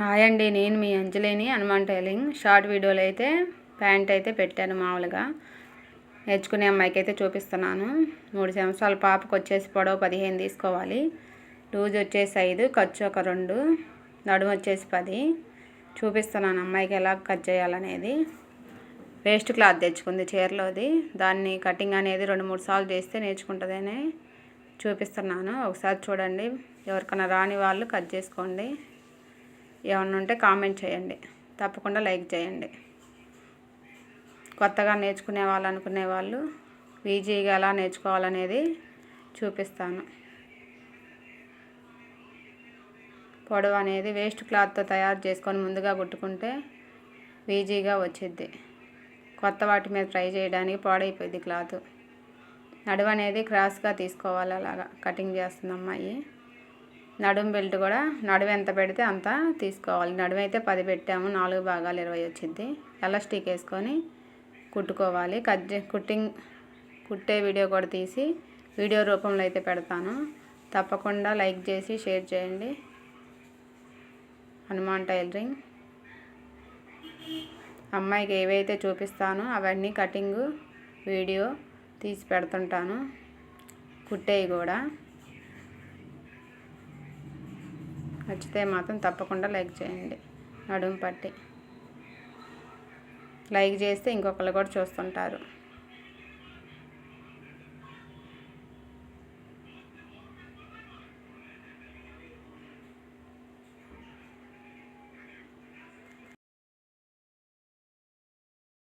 Hi అండి నేను మీ అంజలిని హనుమాన్ టైలింగ్. షార్ట్ వీడియోలో అయితే ప్యాంట్ అయితే పెట్టాను మామూలుగా. నేర్చుకునే అమ్మాయికి అయితే చూపిస్తున్నాను. మూడు సంవత్సరాల పాపకు వచ్చేసి పొడవు పదిహేను తీసుకోవాలి. లూజ్ వచ్చేసి ఐదు ఖర్చు ఒక రెండు నడుము వచ్చేసి పది. చూపిస్తున్నాను అమ్మాయికి ఎలా కట్ చేయాలనేది. వేస్ట్ క్లాత్ తెచ్చుకుంది చీరలోది. దాన్ని కటింగ్ అనేది రెండు మూడు సార్లు చేస్తే నేర్చుకుంటుందని చూపిస్తున్నాను. ఒకసారి చూడండి ఎవరికైనా రాని వాళ్ళు కట్ చేసుకోండి. ఏమన్నా ఉంటే కామెంట్ చేయండి. తప్పకుండా లైక్ చేయండి. కొత్తగా నేర్చుకునే వాళ్ళు అనుకునే వాళ్ళు ఈజీగా ఎలా నేర్చుకోవాలనేది చూపిస్తాను. పొడవు అనేది వేస్ట్ క్లాత్తో తయారు చేసుకొని ముందుగా కుట్టుకుంటే ఈజీగా వచ్చిద్ది. కొత్త వాటి మీద ట్రై చేయడానికి పాడైపోయింది క్లాత్. నడువు అనేది క్రాస్గా తీసుకోవాలి అలాగా. కటింగ్ చేస్తుంది అమ్మాయి. నడుము బెల్ట్ కూడా నడుము ఎంత పెడితే అంత తీసుకోవాలి. నడుము అయితే పది పెట్టాము నాలుగు భాగాలు ఇరవై వచ్చింది. ఎలాస్టిక్ వేసుకొని కుట్టుకోవాలి. కట్ కుట్టింగ్ కుట్టే వీడియో కూడా తీసి వీడియో రూపంలో అయితే పెడతాను. తప్పకుండా లైక్ చేసి షేర్ చేయండి. హనుమాన్ టైలరింగ్. అమ్మాయికి ఏవైతే చూపిస్తానో అవన్నీ కటింగ్ వీడియో తీసి పెడుతుంటాను. కుట్టేవి కూడా. నచ్చితే మాత్రం తప్పకుండా లైక్ చేయండి. నడుము పట్టి. లైక్ చేస్తే ఇంకొకరు కూడా చూస్తుంటారు.